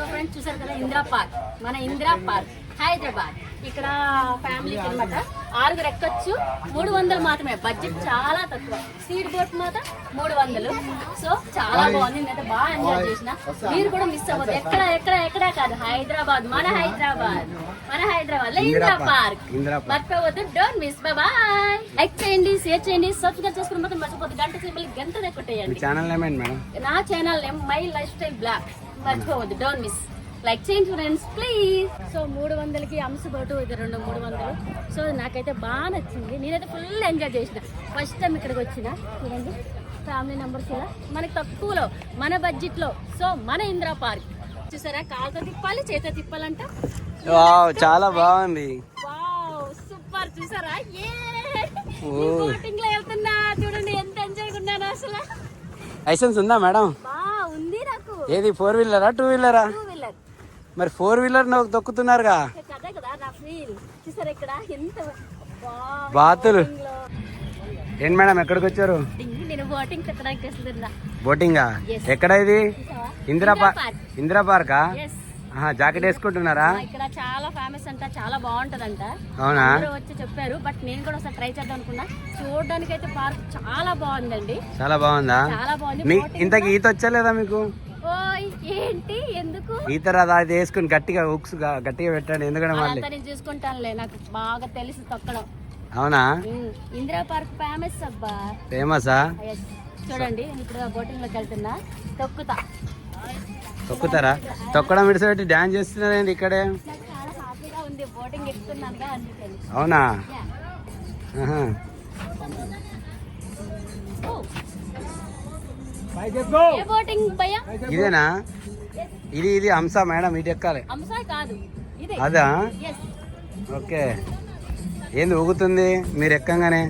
So friends చూసారు కదా Indira park. మన ఇందిరా పార్క్ హైదరాబాద్. ఇక్కడ ఫ్యామిలీకి అనమాట ఆరుగురు ఎక్కొచ్చు. మూడు వందలు మాత్రమే. బడ్జెట్ చాలా తక్కువ. స్పీడ్ బోట్ మాత్రం మూడు వందలు. సో చాలా బాగుంది. నేనైతే బాగా ఎంజాయ్ చేసిన. మీరు కూడా మిస్ అవ్వద్దు. ఎక్కడ ఎక్కడ ఎక్కడ కాదు. హైదరాబాద్ మన హైదరాబాద్. మన హైదరాబాద్. లో ఇందిరా పార్క్. మర్చిపోవద్దు డోంట్ మిస్ బాయ్ లైక్ చేయండి షేర్ చేయండి సబ్స్క్రైబ్ చేసుకుని మాత్రం మర్చిపోద్దు గంట సింబల్ గంట కొట్టేయండి. నా channel name my life style blog మర్చిపోవద్దు డోంట్ మిస్ లైక్ చేయండి ఫ్రెండ్స్ ప్లీజ్ సో మూడు వందలకి అంశబోటు ఇది రెండు మూడు వందలు. సో నాకైతే బాగా నచ్చింది. నేనైతే ఫుల్ ఎంజాయ్ చేసిన. ఫస్ట్ టైం ఇక్కడికి వచ్చిన. చూడండి. ఫ్యామిలీ మెంబర్స్ ఇలా మనకి తక్కువలో మన బడ్జెట్లో సో మన ఇందిరా పార్క్ చూసారా? కాలుతో తిప్పాలి చేతితో తిప్పాలంట. వావ్ చాలా బాగుంది. వావ్ సూపర్ చూసారా? ఏ ఓ. బోటింగ్లో వెళ్తున్నా. చూడండి ఎంత ఎంజాయ్ ఉన్నాను అసలు. లైసెన్స్ ఉందా మేడం ఏది ఫోర్ వీలరా టూ వీలరా మరి ఫోర్ వీలర్ అబ్బా, బాతులు. ఏంటి మేడం ఎక్కడికి వచ్చారు? బోటింగ్. ఎక్కడ ఇది? ఇందిరా పార్క్. ఇందిరా పార్కా? ఆహా, జాకెట్ వేసుకుంటున్నారా? ఇక్కడ చాలా ఫేమస్ అంట చాలా బాగుంటదంట. అవునా? వచ్చి చెప్పారు బట్ నేను కూడా ఒకసారి ట్రై చేద్దాం అనుకున్నా. చూడడానికి అయితే పార్క్ చాలా బాగుందండి. చాలా బాగుందా? చాలా బాగుంది. ఇంతకి ఈత వచ్చలేదా మీకు? ఓయ్ ఏంటి? ఎందుకు? ఈత రాదా అది వేసుకుని గట్టిగా ఉక్స్ గట్టిగా పెట్టండి. ఎందుకంటే మళ్ళీ నేను చూసుకుంటానులే నాకు బాగా తెలిసి తొక్కడం. అవునా? ఇందిరా పార్క్ ఫేమస్ అబ్బా. ఫేమసా. చూడండి ఇప్పుడు బోటింగ్లోకి వెళ్తున్నా. తొక్కుతా. తొక్కుతారా? తొక్కడం విడిచిపెట్టి డాన్స్ చేస్తున్నారేంటి ఇక్కడే? ఉంది బోటింగ్ ఎక్కుతున్నానుగా అందుకని అవునా. ఏ బోటింగ్ భయ్యా? ఇదేనా? ఇది ఇది హంస మేడం ఇటు ఎక్కాలి. కాదు. ఇదే. అదా? ఓకే. ఏంది ఊగుతుంది? మీరు ఎక్కంగానే.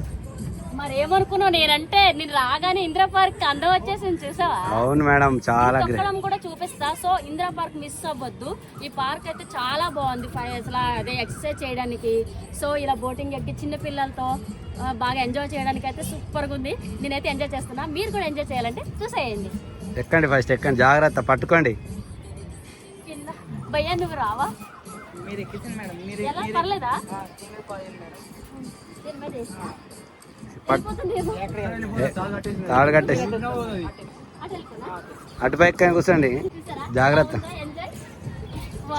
మరి ఏమనుకున్నావు? నేనంటే నేను రాగానే ఇందిరా పార్క్ అందం వచ్చేసింది చూసావా? అవును మేడం చాలా గ్రేట్ తొక్కడం కూడా చూపిస్తా. సో ఇందిరా పార్క్ మిస్ అవ్వద్దు. ఈ పార్క్ అయితే చాలా బాగుంది ఫై- అసలు అదే ఎక్సర్సైజ్ చేయడానికి. సో ఇలా బోటింగ్ ఎక్కి చిన్న పిల్లలతో బాగా ఎంజాయ్ చేయడానికి అయితే సూపర్గా ఉంది. నేనైతే ఎంజాయ్ చేస్తున్నా. మీరు కూడా ఎంజాయ్ చేయాలంటే చూసేయండి. ఎక్కండి ఫస్ట్ ఎక్కండి. జాగ్రత్త పట్టుకోండి. కింద. భయ్యా నువ్వు రావా? ఎలా? పర్లేదా? దీని మీద వేస్తా. వెళ్ళిపోతుందేమో. తాడు కట్టేసి? అటుపై ఎక్కని కూర్చోండి? జాగ్రత్త?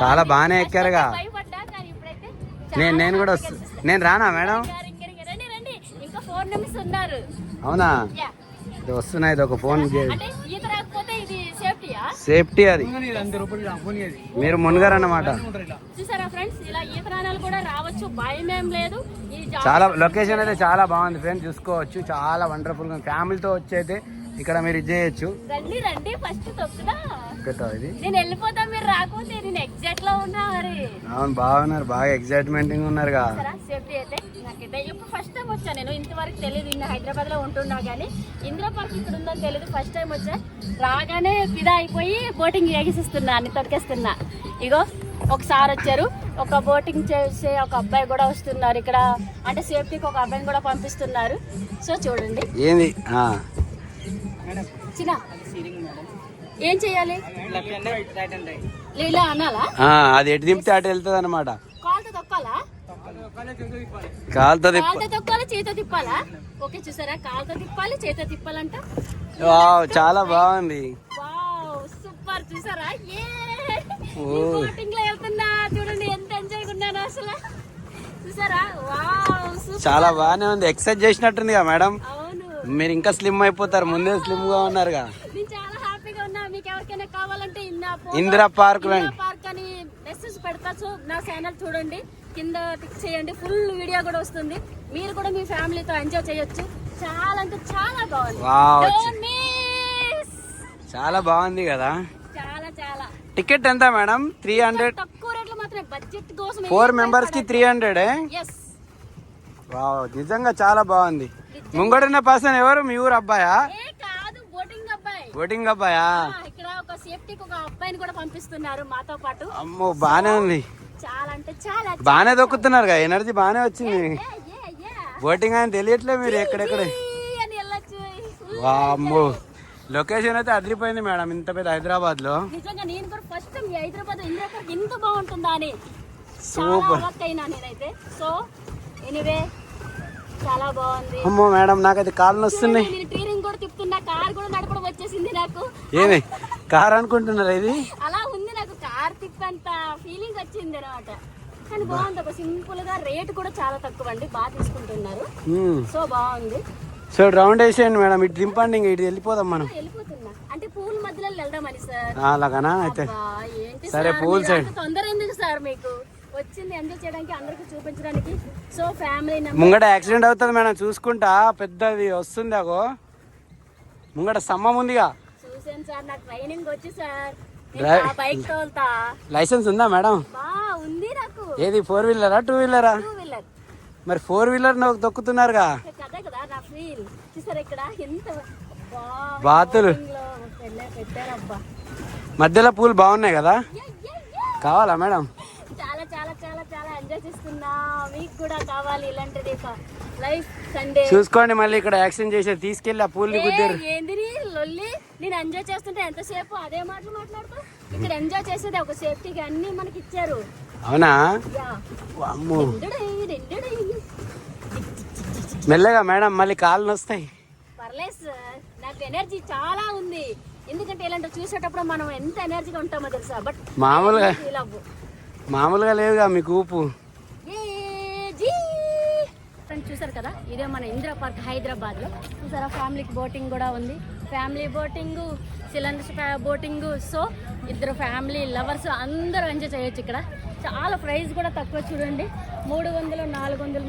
చాలా బాగానే ఎక్కారుగా నేను నేను కూడా వస్తా నేను రానా మేడం అవునా. ఇది వస్తున్నాయి ఇది ఒక ఫోన్ అంటే సేఫ్టీ అది. మీరు మునగారు అన్నమాట చూసారా ఫ్రెండ్స్? ఇలా ఈత రాణాలు కూడా రావచ్చు భయం ఏం లేదు. ఈ జా- చాలా లొకేషన్ అయితే చాలా బాగుంది ఫ్రెండ్స్ చూసుకోవచ్చు. చాలా వండర్ఫుల్గా ఫ్యామిలీతో వచ్చి అయితే ఇక్కడ మీరు ఇది చేయొచ్చు. రండి రండి ఫస్ట్ తొక్కుదా? ఇక్కడ ఇది. నేను వెళ్ళిపోతా మీరు రాకపోతే నేను ఎగ్జాక్ట్లో ఉన్నా మరి. అవును బాగున్నారు. బాగా ఎగ్జైట్మెంట్ ఉన్నారుగా. వచ్చా నేను? ఇంతవరకు తెలియదు ఇన్ని హైదరాబాద్లో ఉంటున్నా కానీ ఇందిరా పార్క్ ఇక్కడ ఉందని తెలియదు ఫస్ట్ టైం వచ్చా. రాగానే ఫిదా అయిపోయి బోటింగ్ ఎగిసిస్తున్నా అన్ని తొక్కేస్తున్నా ఇగో ఒకసారి వచ్చారు. ఒక బోటింగ్ చేసే ఒక అబ్బాయి కూడా వస్తున్నారు ఇక్కడ. అంటే సేఫ్టీకి ఒక అబ్బాయిని కూడా పంపిస్తున్నారు. సో చూడండి. ఏంది? ఆ, చిన్న ఏం చేయాలి? ఇలా అనాలా? ఆ, అది ఎటు దింపితే అటు వెళ్తుంది అనమాట కాలుతో తొక్కాలా? కాలుతో తిప్ప కాలుతో తొక్కాలి చేతితో తిప్పాలా? ఓకే చూసారా? కాలుతో తిప్పాలి చేతితో తిప్పాలంట. వావ్, చాలా బాగుంది. వావ్ సూపర్ చూసారా? ఏ! ఓ. బోటింగ్లో వెళ్తున్నా. చూడండి ఎంత ఎంజాయ్ ఉన్నాను అసలు. చూసారా? Wow super. చాలా బాగానే ఉంది. ఎక్సర్సైజ్ చేసినట్టుందిగా మేడం. అవును. మీరు ఇంకా స్లిమ్ అయిపోతారు. ముందే స్లిమ్గా ఉన్నారుగా. నేను చాలా హ్యాపీగా ఉన్నా. మీకు ఎవరికైనా కావాలంటే ఇందిరా పార్క్. పార్క్ అని మెసేజ్ పెడతా. సో నా ఛానల్ చూడండి. కింద టిక్ చేయండి. ఫుల్ వీడియో కూడా వస్తుంది. మీరు కూడా మీ ఫ్యామిలీతో ఎంజాయ్ చేయొచ్చు. చాలా అంటే చాలా బాగుంది. చాలా బాగుంది కదా? చాలా చాలా. టికెట్ ఎంత మేడం? త్రీ హండ్రెడ్ తక్కువ రేట్లో మాత్రమే. బడ్జెట్ కోసం ఫోర్ మెంబర్స్కి త్రీ హండ్రెడ్ వావ్ నిజంగా చాలా బాగుంది. ముంగడున్న పర్సన్ ఎవరు? మీ ఊరు అబ్బాయా? బోటింగ్ అబ్బాయి. ఇక్కడ ఒక సేఫ్టీకి ఒక అబ్బాయిని కూడా పంపిస్తున్నారు మాతో పాటు. అమ్మో బానే ఉంది. చాలా అంటే చాలా బానే దొక్కుతున్నారు ఎనర్జీ బానే వచ్చింది. బోటింగ్ అని తెలియట్లే మీరు ఎక్కడెక్కడ? వామ్మో. లొకేషన్ అయితే అదిరిపోయింది మేడం ఇంత పెద్ద హైదరాబాద్లో నిజంగా నేను కూడా ఫస్ట్ టైం ఈ హైదరాబాద్ ఇందిరా పార్క్ ఇంత బాగుంటుందా అని. చాలా సూపర్ అవాక్ అయినా నేనైతే. సో ఎనివే చాలా బాగుంది. అమ్మో మేడం నాకైతే కాళ్ళు వస్తున్నాయి నేను ట్రీరింగ్ కూడా తిప్పుతున్నా కార్ కూడా నడపడం వచ్చేసింది నాకు. ఏమి? కార్ అనుకుంటున్నారా ఇది అలా ఉంది నాకు కార్ తిప్పంత ఫీలింగ్ వచ్చింది అనమాట కానీ బాగుంది. ఒక సింపుల్గా రేట్ కూడా చాలా తక్కువ అండి బాగా తీసుకుంటున్నారు. సో బాగుంది. సో రౌండ్ వేసేయండి మేడం. ఇటు దింపండి ఇంక ఇటు వెళ్ళిపోదాం మనం. వెళ్ళిపోతున్నా. అంటే పూల మధ్యలో వెళ్దామని సార్. అలాగనా? అయితే సరే, పూల్ సైడ్. తొందర ఎందుకు సార్ మీకు? వచ్చింది ఎంజాయ్ చేయడానికి అందరికి చూపించడానికి. సో ఫ్యామిలీ ముంగట యాక్సిడెంట్ అవుతుంది మేడం. చూసుకుంటా. పెద్దది వస్తుంది అగో. ముంగట స్తంభం ఉందిగా. చూసాను సార్. నాకు ట్రైనింగ్ వచ్చి సార్. బైక్ తోలుతా. లైసెన్స్ ఉందా మేడం? ఏది ఫోర్ వీలరా టూ వీలరా మరి ఫోర్ వీలర్ అబ్బా, బాతులు. మధ్యలో పూలు బాగున్నాయి కదా. కావాలా మేడం చాలా చాలా చాలా చాలా ఎంజాయ్ చేస్తున్నా మీకు కూడా కావాలి ఇలాంటిది లైఫ్ సండే చూసుకోండి మళ్ళీ ఇక్కడ యాక్సిడెంట్ చేసి తీసుకెళ్ళి ఆ పూల్ని గుద్దారు ఏంది నీ లొల్లి నేను ఎంజాయ్ చేస్తుంటే ఎంతసేపు? అదే మాటలు మాట్లాడుతూ? ఇక్కడ ఎంజాయ్ చేసేది ఒక సేఫ్టీగా అన్ని మనకి ఇచ్చారు. అవునా? అమ్మో. మెల్లగా మేడం మళ్ళీ కాళ్ళు వస్తాయి పర్లేదు సార్ నాకు ఎనర్జీ చాలా ఉంది. ఎందుకంటే ఇలాంటి చూసేటప్పుడు మనం ఎంత ఎనర్జీగా ఉంటామో తెలుసా? బట్ మామూలుగా మామూలుగా లేదుగా మీకు ఊపు చూసారు కదా? ఇదే మన ఇందిరా పార్క్ హైదరాబాద్లో చూసారా ఫ్యామిలీకి బోటింగ్ కూడా ఉంది. Family boating cylinders boating so ఇద్దరు ఫ్యామిలీ లవర్స్ అందరూ ఎంజాయ్ చేయొచ్చు ఇక్కడ. చాలా ప్రైస్ కూడా తక్కువ చూడండి. మూడు వందలు నాలుగు వందలు